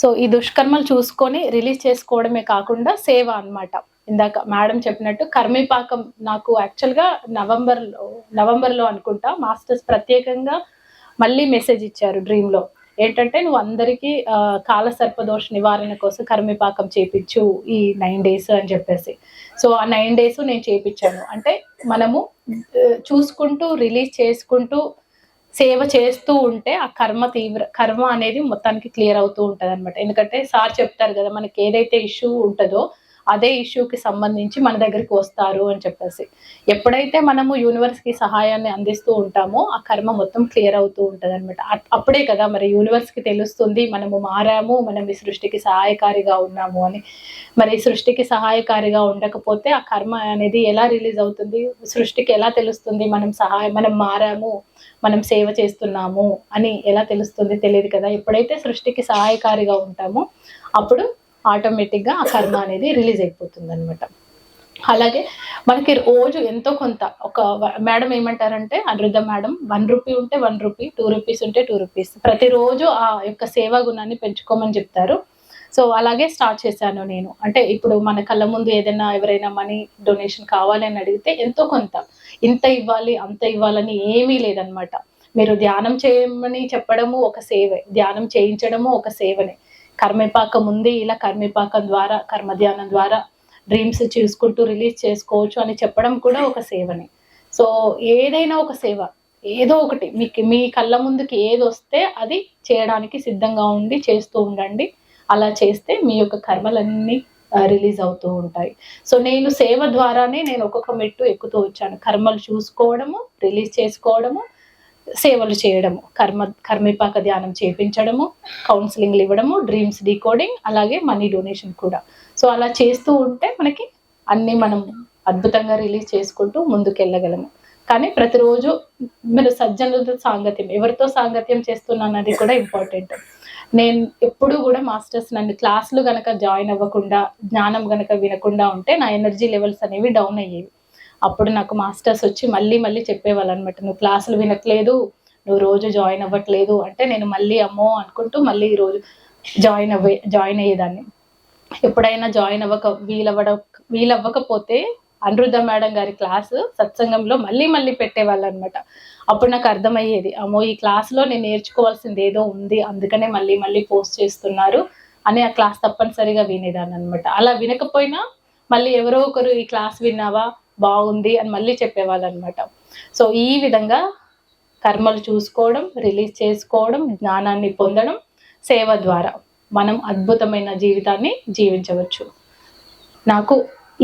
So ఈ దుష్కర్మలు చూసుకొని release చేసుకోవడమే కాకుండా సేవ అన్నమాట. ఇందాక మేడం చెప్పినట్టు కర్మీపాకం నాకు యాక్చువల్గా నవంబర్లో నవంబర్లో అనుకుంటా మాస్టర్స్ ప్రత్యేకంగా మళ్ళీ మెసేజ్ ఇచ్చారు డ్రీమ్లో. ఏంటంటే నువ్వు అందరికీ కాలసర్పదోష నివారణ కోసం కర్మీపాకం చేపించు ఈ నైన్ డేస్ అని చెప్పేసి. సో ఆ నైన్ డేస్ నేను చేపించాను. అంటే మనము చూసుకుంటూ రిలీజ్ చేసుకుంటూ సేవ చేస్తూ ఉంటే ఆ కర్మ తీవ్ర కర్మ అనేది మొత్తానికి క్లియర్ అవుతూ ఉంటుంది అనమాట ఎందుకంటే సార్ చెప్తారు కదా మనకి ఏదైతే ఇష్యూ ఉంటుందో అదే ఇష్యూకి సంబంధించి మన దగ్గరికి వస్తారు అని చెప్పేసి. ఎప్పుడైతే మనము యూనివర్స్కి సహాయాన్ని అందిస్తూ ఉంటామో ఆ కర్మ మొత్తం క్లియర్ అవుతూ ఉంటుంది అనమాట అప్పుడే కదా మరి యూనివర్స్కి తెలుస్తుంది మనము మారాము మనం ఈ సృష్టికి సహాయకారిగా ఉన్నాము అని. మరి ఈ సృష్టికి సహాయకారిగా ఉండకపోతే ఆ కర్మ అనేది ఎలా రిలీజ్ అవుతుంది? సృష్టికి ఎలా తెలుస్తుంది? మనం సహాయం మనం మారాము మనం సేవ చేస్తున్నాము అని ఎలా తెలుస్తుంది? తెలియదు కదా. ఎప్పుడైతే సృష్టికి సహాయకారిగా ఉంటామో అప్పుడు ఆటోమేటిక్గా ఆ కర్మ అనేది రిలీజ్ అయిపోతుంది అనమాట అలాగే మనకి రోజు ఎంతో కొంత ఒక మేడం ఏమంటారంటే అనిరుద్ధ మేడం వన్ రూపీ ఉంటే వన్ రూపీ టూ రూపీస్ ఉంటే టూ రూపీస్ ప్రతిరోజు ఆ యొక్క సేవా గుణాన్ని పెంచుకోమని చెప్తారు. సో అలాగే స్టార్ట్ చేశాను నేను. అంటే ఇప్పుడు మన కళ్ళ ముందు ఏదైనా ఎవరైనా మనీ డొనేషన్ కావాలి అని అడిగితే ఎంతో కొంత. ఇంత ఇవ్వాలి అంత ఇవ్వాలని ఏమీ లేదనమాట మీరు ధ్యానం చేయమని చెప్పడము ఒక సేవే. ధ్యానం చేయించడము ఒక సేవనే. కర్మపాకం ఉంది ఇలా కర్మపాకం ద్వారా కర్మ ధ్యానం ద్వారా డ్రీమ్స్ చూసుకుంటూ రిలీజ్ చేసుకోవచ్చు అని చెప్పడం కూడా ఒక సేవనే. సో ఏదైనా ఒక సేవ ఏదో ఒకటి మీకు మీ కళ్ళ ముందుకి ఏది వస్తే అది చేయడానికి సిద్ధంగా ఉండి చేస్తూ ఉండండి. అలా చేస్తే మీ యొక్క కర్మలన్నీ రిలీజ్ అవుతూ ఉంటాయి. సో నేను సేవ ద్వారానే నేను ఒక్కొక్క మెట్టు ఎక్కుతూ వచ్చాను. కర్మలు చూసుకోవడము రిలీజ్ చేసుకోవడము సేవలు చేయడము కర్మ కర్మిపాక ధ్యానం చేపించడము కౌన్సిలింగ్లు ఇవ్వడము డ్రీమ్స్ డీకోడింగ్ అలాగే మనీ డొనేషన్ కూడా. సో అలా చేస్తూ ఉంటే మనకి అన్నీ మనం అద్భుతంగా రిలీజ్ చేసుకుంటూ ముందుకెళ్ళగలము. కానీ ప్రతిరోజు మీరు సజ్జనులతో సాంగత్యం ఎవరితో సాంగత్యం చేస్తున్నానది కూడా ఇంపార్టెంట్ నేను ఎప్పుడు కూడా మాస్టర్స్ నన్ను క్లాసులు గనక జాయిన్ అవ్వకుండా జ్ఞానం గనక వినకుండా ఉంటే నా ఎనర్జీ లెవెల్స్ అనేవి డౌన్ అయ్యేవి. అప్పుడు నాకు మాస్టర్స్ వచ్చి మళ్ళీ మళ్ళీ చెప్పేవాళ్ళు అనమాట నువ్వు క్లాసులు వినట్లేదు నువ్వు రోజు జాయిన్ అవ్వట్లేదు. అంటే నేను మళ్ళీ అమ్మో అనుకుంటూ మళ్ళీ ఈ రోజు జాయిన్ అవ్వే జాయిన్ అయ్యేదాన్ని. ఎప్పుడైనా జాయిన్ అవ్వక వీలవ్వడం వీలవ్వకపోతే అనిరుద్ధ మేడం గారి క్లాసు సత్సంగంలో మళ్ళీ మళ్ళీ పెట్టేవాళ్ళు అనమాట అప్పుడు నాకు అర్థమయ్యేది అమ్మో ఈ క్లాస్లో నేను నేర్చుకోవాల్సింది ఏదో ఉంది అందుకనే మళ్ళీ మళ్ళీ పోస్ట్ చేస్తున్నారు అని ఆ క్లాస్ తప్పనిసరిగా వినేదాన్ని అనమాట అలా వినకపోయినా మళ్ళీ ఎవరో ఒకరు ఈ క్లాస్ విన్నావా? బాగుంది అని మళ్ళీ చెప్పేవాళ్ళు అనమాట సో ఈ విధంగా కర్మలు చూసుకోవడం రిలీజ్ చేసుకోవడం జ్ఞానాన్ని పొందడం సేవ ద్వారా మనం అద్భుతమైన జీవితాన్ని జీవించవచ్చు. నాకు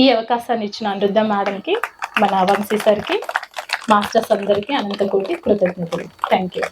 ఈ అవకాశాన్ని ఇచ్చిన అనిరుద్ధ మేడంకి మన వంశీ సార్కి మాస్టర్స్ అందరికీ అనంతకోటి కృతజ్ఞతలు. Thank you.